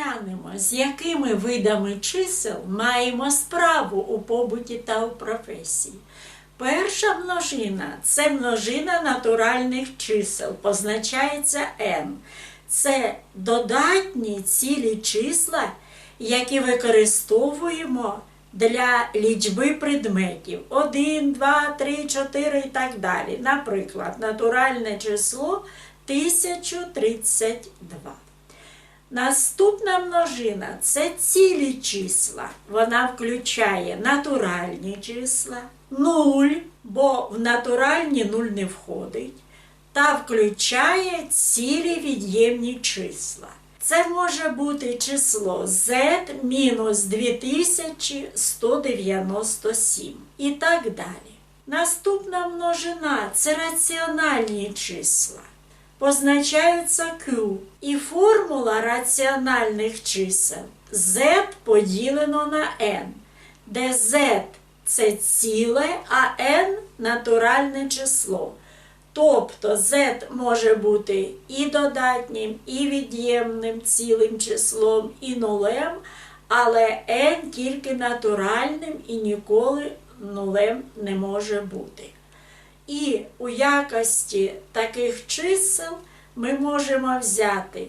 розглянемо, з якими видами чисел маємо справу у побуті та у професії. Перша множина це множина натуральних чисел, позначається n. Це додатні цілі числа, які використовуємо для лічби предметів 1, 2, 3, 4 і так далі. Наприклад, натуральне число 1032. Наступна множина це цілі числа. Вона включає натуральні числа, 0, бо в натуральні 0 не входить, та включає цілі від'ємні числа. Це може бути число z мінус 2197 і так далі. Наступна множина це раціональні числа позначаються Q. І формула раціональних чисел z поділено на n, де z це ціле, а n натуральне число. Тобто z може бути і додатнім, і від'ємним цілим числом, і нулем, але n тільки натуральним і ніколи нулем не може бути. І у якості таких чисел ми можемо взяти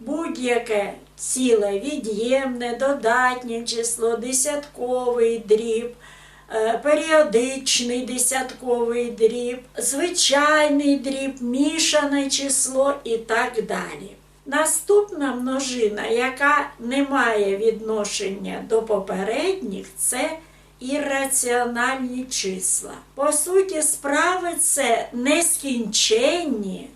будь-яке ціле від'ємне, додатнє число, десятковий дріб, е, періодичний десятковий дріб, звичайний дріб, мішане число і так далі. Наступна множина, яка не має відношення до попередніх, це ірраціональні числа. По суті, справи це нескінченні,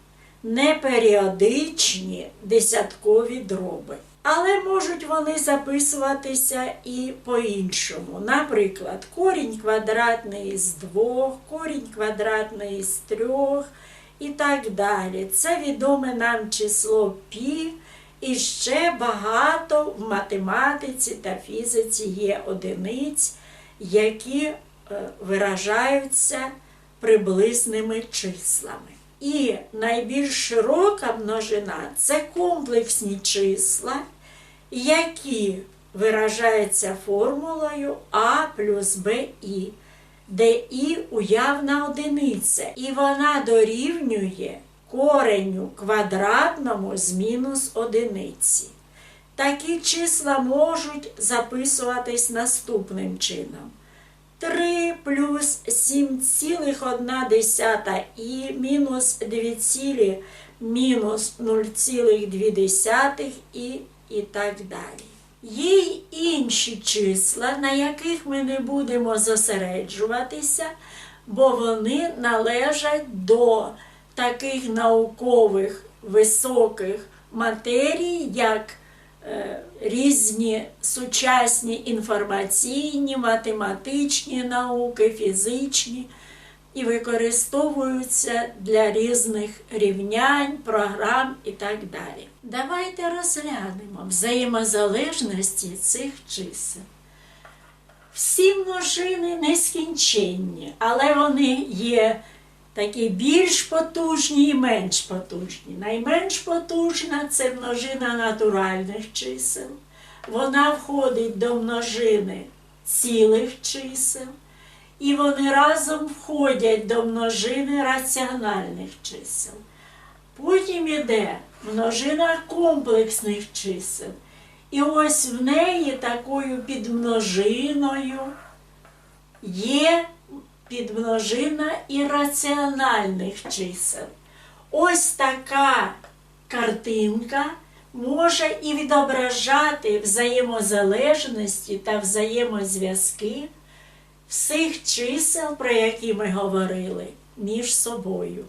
неперіодичні десяткові дроби. Але можуть вони записуватися і по-іншому. Наприклад, корінь квадратний з двох, корінь квадратний з трьох і так далі. Це відоме нам число пі. І ще багато в математиці та фізиці є одиниць, які е, виражаються приблизними числами. І найбільш широка множина це комплексні числа, які виражаються формулою А плюс БІ, де І уявна одиниця, і вона дорівнює кореню квадратному з мінус одиниці. Такі числа можуть записуватись наступним чином. 3 плюс 7,1 і мінус 2, цілі, мінус 0,2 і, і так далі. Є й інші числа, на яких ми не будемо зосереджуватися, бо вони належать до таких наукових високих матерій, як різні сучасні інформаційні, математичні науки, фізичні і використовуються для різних рівнянь, програм і так далі. Давайте розглянемо взаємозалежності цих чисел. Всі множини нескінченні, але вони є такі більш потужні і менш потужні. Найменш потужна це множина натуральних чисел. Вона входить до множини цілих чисел, і вони разом входять до множини раціональних чисел. Потім іде множина комплексних чисел. І ось в неї такою підмножиною є підмножина ірраціональних чисел. Ось така картинка може і відображати взаємозалежності та взаємозв'язки всіх чисел, про які ми говорили, між собою.